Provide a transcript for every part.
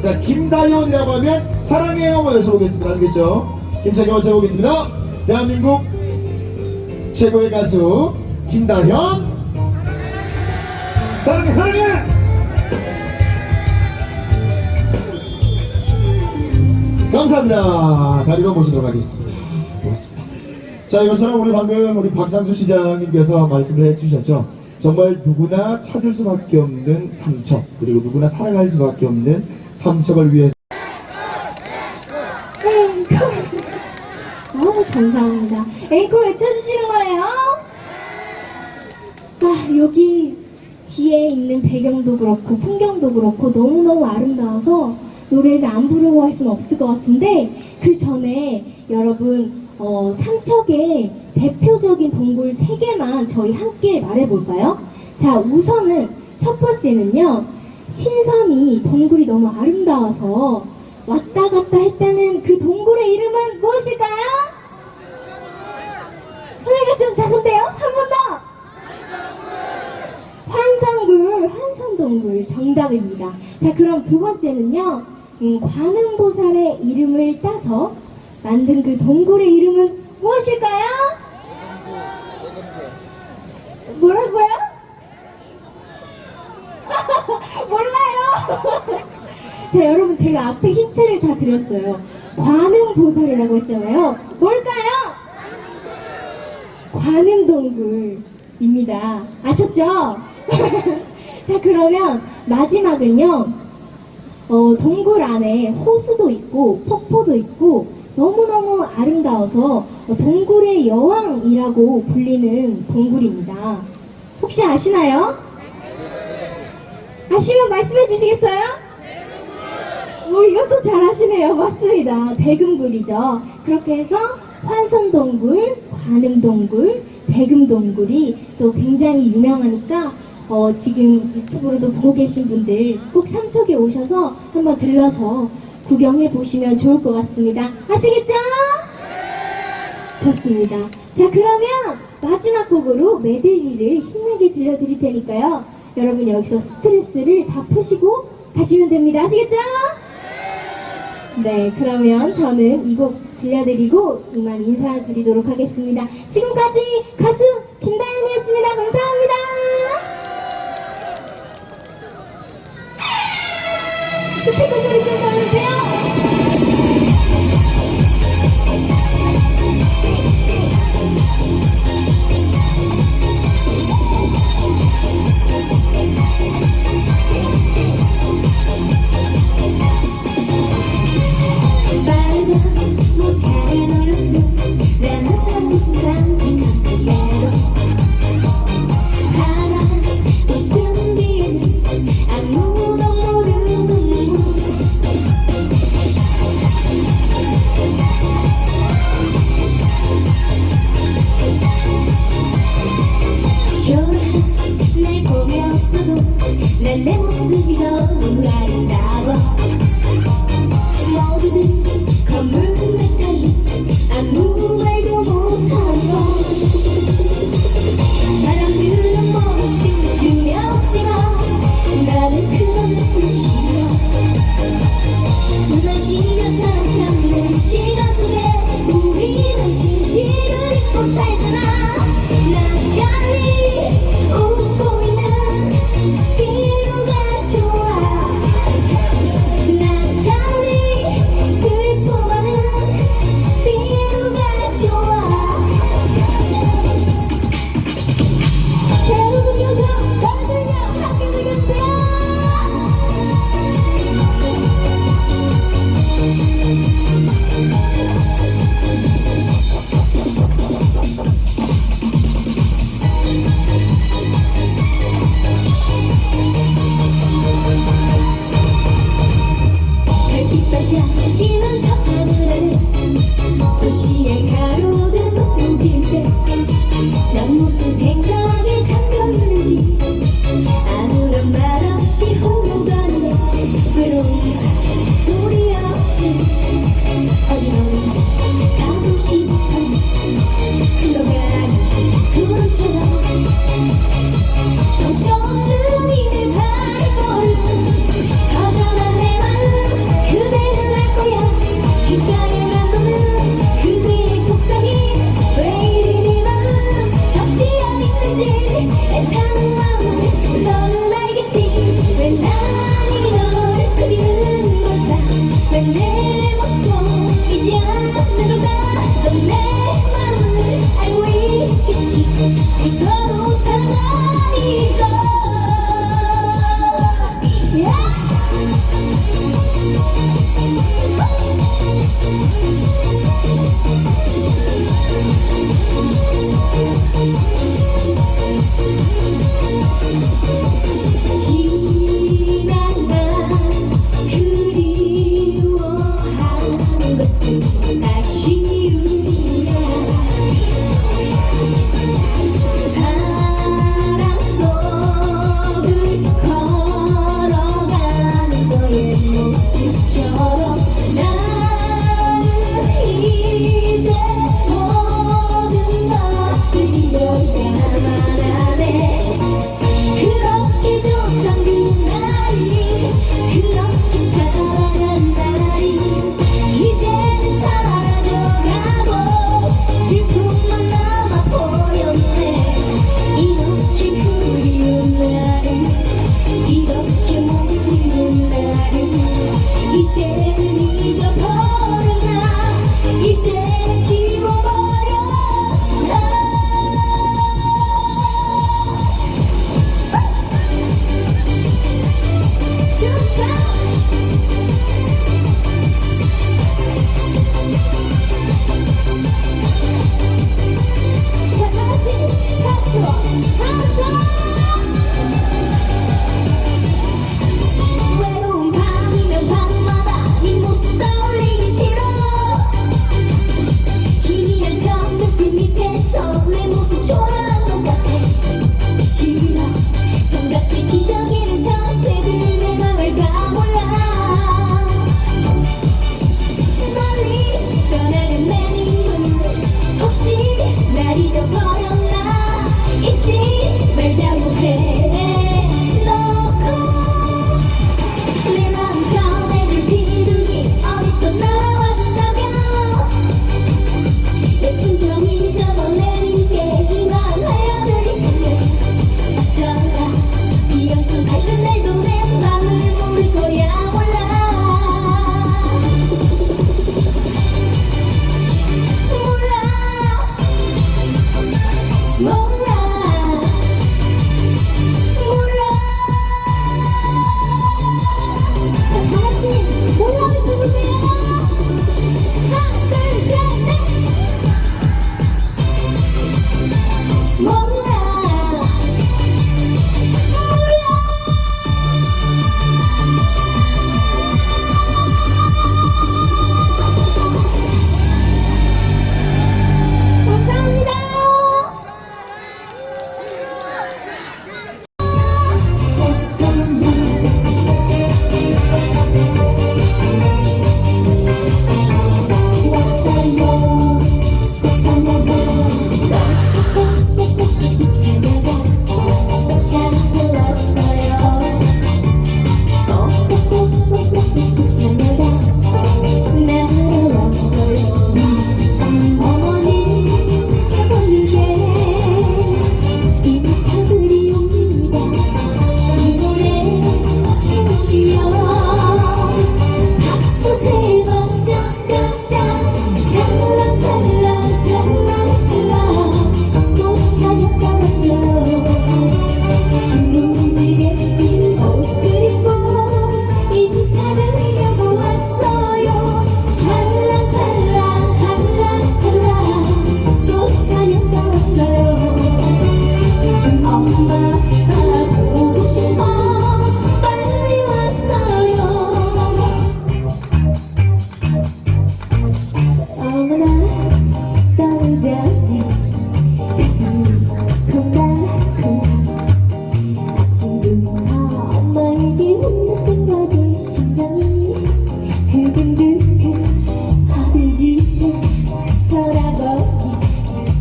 자, 김다현이라고 하면 사랑해요 외쳐보겠습니다. 아시겠죠? 힘차게 외쳐보겠습니다. 대한민국 최고의 가수 김다현 사랑해 사랑해 감사합니다. 자리로 모시도록 하겠습니다. 고맙습니다. 자 이것처럼 우리 방금 우리 박상수 시장님께서 말씀을 해주셨죠. 정말 누구나 찾을 수밖에 없는 삼척 그리고 누구나 사랑할 수밖에 없는 삼척을 위해서. 아우, 감사합니다. 앵콜 외쳐주시는 거예요? 아, 여기 뒤에 있는 배경도 그렇고, 풍경도 그렇고, 너무너무 아름다워서 노래를 안 부르고 할 수는 없을 것 같은데, 그 전에 여러분, 어, 삼척의 대표적인 동굴 세개만 저희 함께 말해볼까요? 자, 우선은 첫 번째는요, 신선이 동굴이 너무 아름다워서 왔다 갔다 했다는 그 동굴의 이름은 무엇일까요? 소리가 좀 작은데요? 한 번 더! 환상굴, 환상동굴 정답입니다. 자, 그럼 두 번째는요, 음, 관음보살의 이름을 따서 만든 그 동굴의 이름은 무엇일까요? 뭐라고요? 몰라요. 자, 여러분 제가 앞에 힌트를 다 드렸어요. 관음보살이라고 했잖아요. 뭘까요? 관음 동굴입니다. 아셨죠? 자, 그러면 마지막은요. 어, 동굴 안에 호수도 있고 폭포도 있고 너무너무 아름다워서 어, 동굴의 여왕이라고 불리는 동굴입니다. 혹시 아시나요? 아시면 말씀해 주시겠어요? 오, 이것도 잘하시네요. 맞습니다. 대금굴이죠. 그렇게 해서 환선동굴, 관음동굴, 대금동굴이 또 굉장히 유명하니까 어, 지금 유튜브로도 보고 계신 분들 꼭 삼척에 오셔서 한번 들러서 구경해 보시면 좋을 것 같습니다. 아시겠죠? 좋습니다. 자, 그러면 마지막 곡으로 메들리를 신나게 들려드릴 테니까요. 여러분 여기서 스트레스를 다 푸시고 가시면 됩니다. 아시겠죠? 네, 그러면 저는 이 곡 들려드리고 이만 인사드리도록 하겠습니다. 지금까지 가수 김다현이었습니다. 감사합니다. 스피커 소리 Nelle musi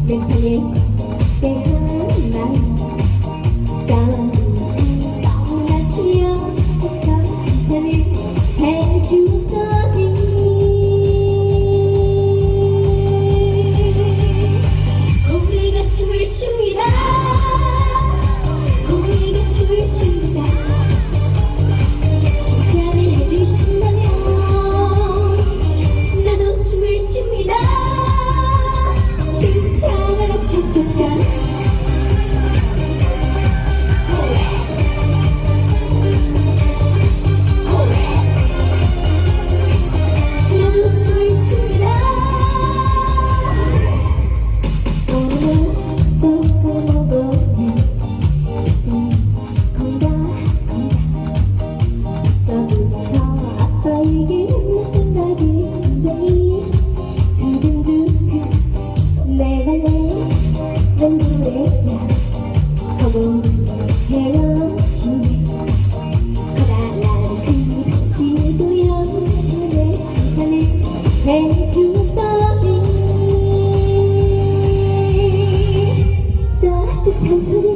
thinking Please